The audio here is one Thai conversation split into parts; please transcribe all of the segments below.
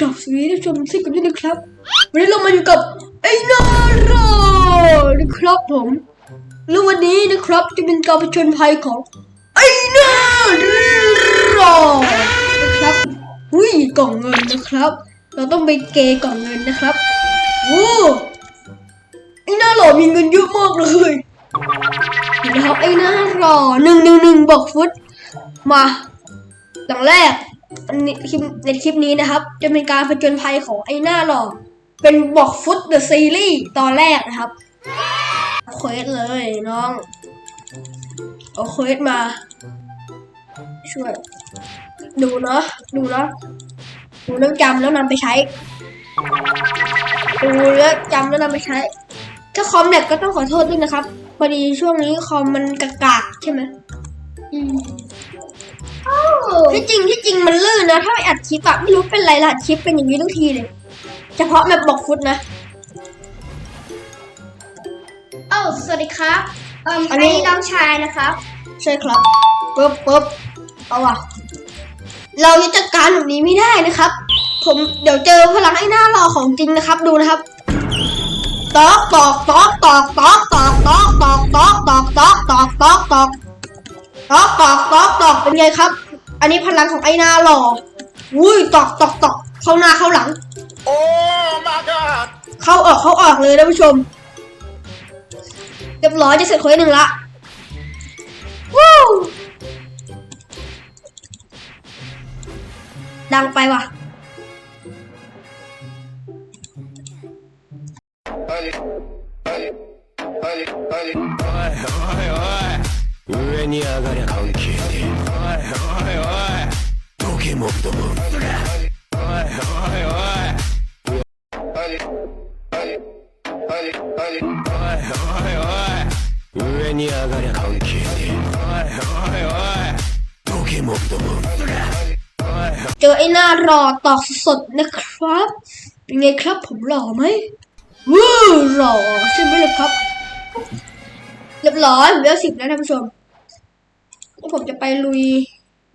ครับสวัสดีท่านผู้ชมทุกคนด้วยนะครับ วันนี้เรามาอยู่กับไอ้นารอนะครับผมแล้ววันนี้นะครับจะเป็นการผจญภัยของไอ้นารอนะครับอุ้ยกล่องเงินนะครับ เราต้องไปเกยกล่องเงินนะครับโอ้ไอ้หน้าหล่อมีเงินเยอะมากเลยเห็นไหมครับไอ้หน้าหล่อหนึ่งหนึ่งหนึ่งบอกฟุตมาหลังแรก ในคลิปนี้นะครับ จะเป็นการผจญภัยของไอ้หน้าหล่อเป็นบอกฟุตเดอะซีรีส์ตอนแรกนะครับเอาเควสเลยน้องเอาเควสมา ช่วย ดูเนาะดูเนาะดูแล้วจำแล้วนำไปใช้ดูแล้วจำแล้วนำไปใช้ ถ้าคอมแลกก็ต้องขอโทษด้วยนะครับพอดีช่วงนี้คอมมันกากากๆใช่ไหมอืม ที่จริงที่จริงมันลื่นนะ ถ้าไม่อัดคลิปอะไม่รู้เป็นไรล่ะอัดคลิปเป็นอย่างนี้ทุกทีเลย เฉพาะแบบบอกฟุตนะ เอ้าสวัสดีครับเอ่มอัอันนนี้ นี้น้องชายนะครับใช่ครับปึ๊บปึ๊บเอาว่ะ เราจะจัดการแบบนี้ไม่ได้นะครับ ผมเดี๋ยวเจอพลังไอ้หน้ารอของจริงนะครับดูนะครับ ตอกตอกตอกตอกตอกตอกตอกตอกตอกตอกตอกตอกตอกตอกตอกตอกตอกตอก เป็นไงครับ อันนี้พลังของไอ้หน้ารออุ้ยตอกตอกตอกเข้าหน้าเข้าหลัง Oh my god! เข้าออกเข้าออกเลยนะผู้ชม เรียบร้อยจะเสร็จเควสหนึ่งละวู้ดังไปว่ะ に上がりゃ関係ねえおいおいおいポケモンどもおいおいおいおいおい上に上がりゃ関係ねえおいおいおいポケモンども เจอไอ้หน้ารอตอกสดๆนะครับ เป็นไงครับผมหล่อไหมวู้หล่อใช่ไหมล่ะครับ เรียบร้อยผมเลือกสิบแล้วท่านผู้ชม แล้วผมจะไปลุย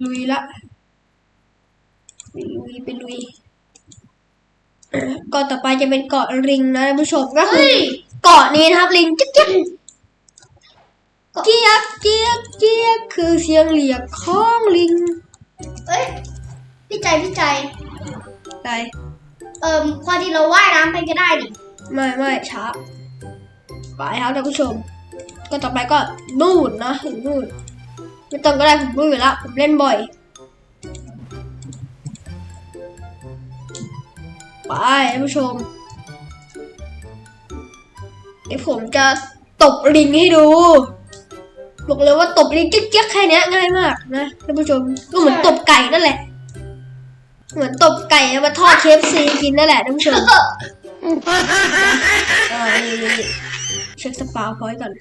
ลุยละไปลุยไปลุยเกาะต่อไปจะเป็นเกาะริงนะท่านผู้ชมก็คืเฮ้อยเกาะนี้นะครับลิงจิ๊กจิ๊กเจี๊ยกเจี๊ยกเจี๊ยกคือเสียงเรียกของลิง เอ้ยพี่ใจพี่ใจไปเอ่มพอดีเราว่ายน้ำไปก็ได้ดิไม่ไม่ช้าไปครับท่านผู้ชม ก็ต่อไปก็นู่นนะถึงนู่น ไม่ต้องก็ได้ผมรู้อยู่แล้วผมเล่นบ่อย ไปท่านผู้ชมเดี๋ยวผมจะตบลิงให้ดู บอกเลยว่าตบลิงเจ๊กๆแค่เนี้ยง่ายมากนะท่านผู้ชมก็เหมือนตบไก่นั่นแหละ เหมือนตบไก่เอามาทอดเคฟซีกินนั่นแหละท่านผู้ชมเออนี่นี่นี่เช็คสปาพอยต์ก่อน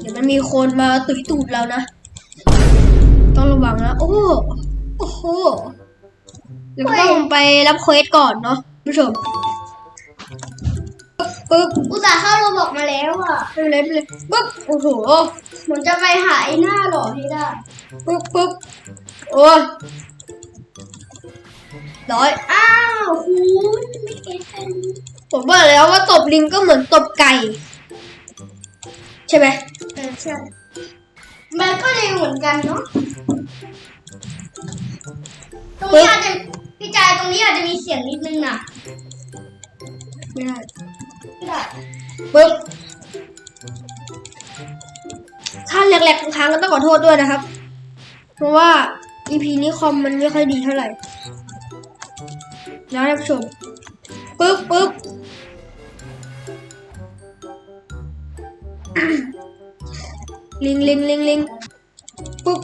เดี๋ยวมันมีคนมาตุยตูดเรานะ ต้องระวังนะ โอ้โอ้โหเดี๋ยวต้องไปรับเควสก่อนเนาะผู้ชมปึ๊บอุตส่าห์เข้าเราบอกมาแล้วอะปึ๊บไปเลยไปเลยปึ๊บโอ้โหผมจะไปหาไอ้หน้าหล่อให้ได้ปึ๊บปึ๊บโอ้ยร้อยอ้าวหูไม่เก็ตกันผมบอกแล้วว่าตบลิงก็เหมือนตบไก่ ใช่ไหมเออ ใช่มันก็เร็วเหมือนกันเนาะตรงนี้อาจจะพี่ใจตรงนี้อาจจะมีเสียงนิดนึงนะไม่ได้ไม่ได้ปึ๊บถ้าแหลกๆค้างก็ต้องขอโทษด้วยนะครับ เพราะว่า EP นี้คอมมันไม่ค่อยดีเท่าไหร่นะท่านผู้ชมปึ๊บปึ๊บ ลิงลิงลิงลิงปึ๊บ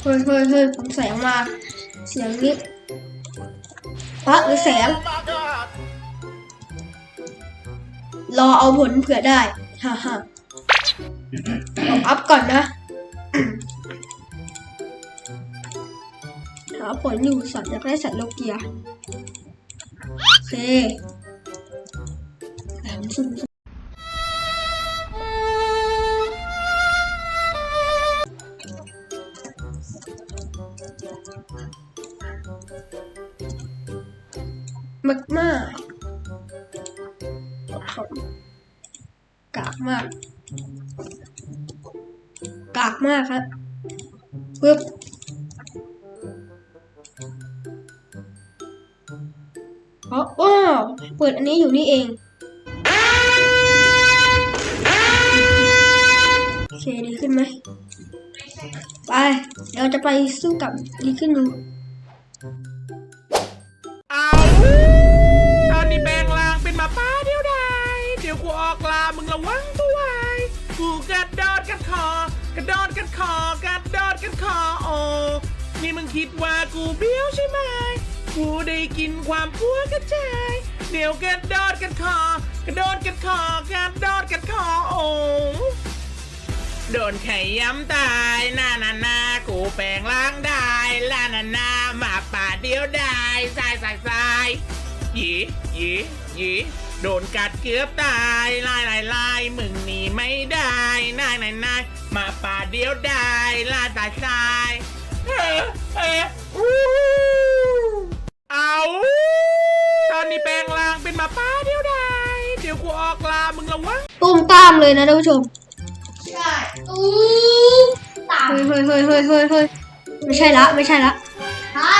เฮ้ยเฮ้ยเฮ้ยผมแสงมา เสียงนี้พระหรือแสง รอเอาผลเผื่อได้ ฮ่าฮ่าอาอัพก่อนนะหาผลอยู่สัตว์อยากได้สัตว์โลเกีย โอเคแหลมซุ่ม กากมาก กากมากครับปึ๊บอ๋อว้าเปิดอันนี้อยู่นี่เองโอเคดีขึ้นไหมไป เดี๋ยวจะไปสู้กับดีขึ้นดูเอา มึงระวังตัวไว้กูกระโดดกัดคอ กระโดดกัดคอกระโดดกัดคอโอ้นี่มึงคิดว่ากูเบี้ยวใช่ไหมกูได้กินความพัวกระจายเดี๋ยวกระโดดกัดคอ กระโดดกัดคอกระโดดกัดคอโอ้โดนไข่ย้ำตายหน้านานากูแปลงร่างได้ลานานามาป่าเดียวได้สายสายสายหยีหยีหยี โดนกัดเกือบตายลายลายลายมึงหนีไม่ได้นายนายนายหมาป่าเดียวได้ลาสายสายเออเอออู้เอาตอนนี้แปลงร่างเป็นหมาป่าเดียวได้เดี๋ยวกูออกลามึงระวังตุ้มตามเลยนะท่านผู้ชมใช่ตู้ตามเฮ้ยเฮ้ยเฮ้ยเฮ้ยเฮ้ยเฮ้ยไม่ใช่ละไม่ใช่ละใช่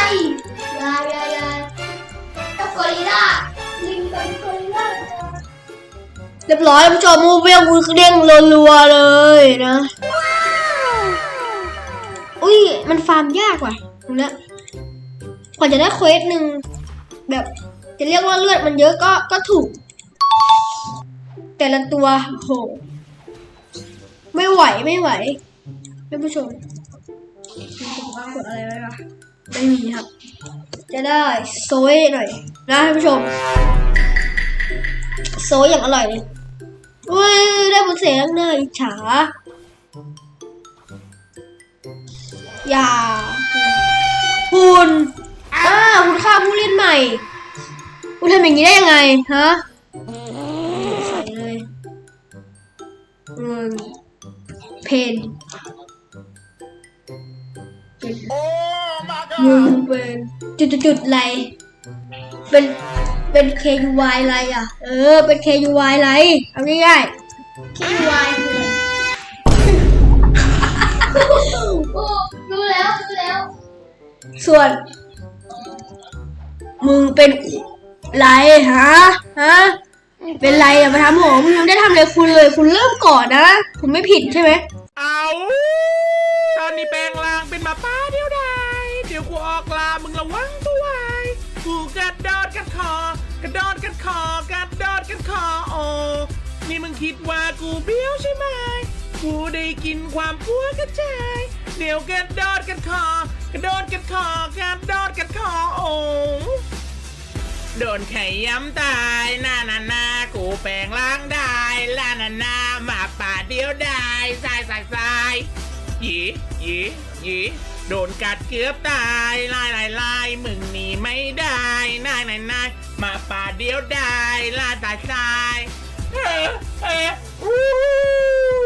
ยายยายยายเจ้ากอริลลา เรียบร้อยท่านผู้ชมมูเวลมือเด้งรัวๆเลยนะอุ้ยมันฟาร์มยากว่ะตรงเนี้ยกว่าจะได้เควสหนึ่งแบบจะเรียกว่าเลือดมันเยอะก็ก็ถูก แต่ละตัวโหไม่ไหวไม่ไหวท่านผู้ชมว่ากดอะไรไว้ปะไม่มีครับ จะได้โซยหน่อยนะท่านผู้ชม โซยอย่างอร่อยเลย อุ้ยได้บุญเสียงเนยอิจฉาอย่าคุณอ่าคุณฆ่าผู้เล่นใหม่คุณทำอย่างนี้ได้ยังไงฮะใส่เลยอืมเพน Oh my มึง God! เป็นจุดจุดจุดๆๆอะไรเป็น เป็น KUY อะไรอะ เออ เป็น KUY อะไร เอาง่ายคิววายคืออะไรโอ้รู้แล้วรู้แล้วๆส่วน มึงเป็นไรฮะ ฮะ เป็นไรอะมาทำผมมึงยังไม่ได้ทำอะไรคุณเลย คุณเริ่มก่อนนะ คุณไม่ผิดใช่ไหมเอา อกระโดดกัดคอโอนี่มึงคิดว่ากูเบี้ยวใช่ไหม กูได้กินความพัวกระจาย เดี๋ยวกระโดดกัดคอกระโดดกัดคอกระโดดกัดคอโอโดนไข่ย้ำตายหน้านานากูแปลงร่างได้ลานานามาป่าเดียวได้สายสายสายหยีหยีหยีโดนกัดเกือบตายลายลายลายมึงหนีไม่ได้นายนายนาย มาป่าเดียวได้ลาดสายสายเออเออ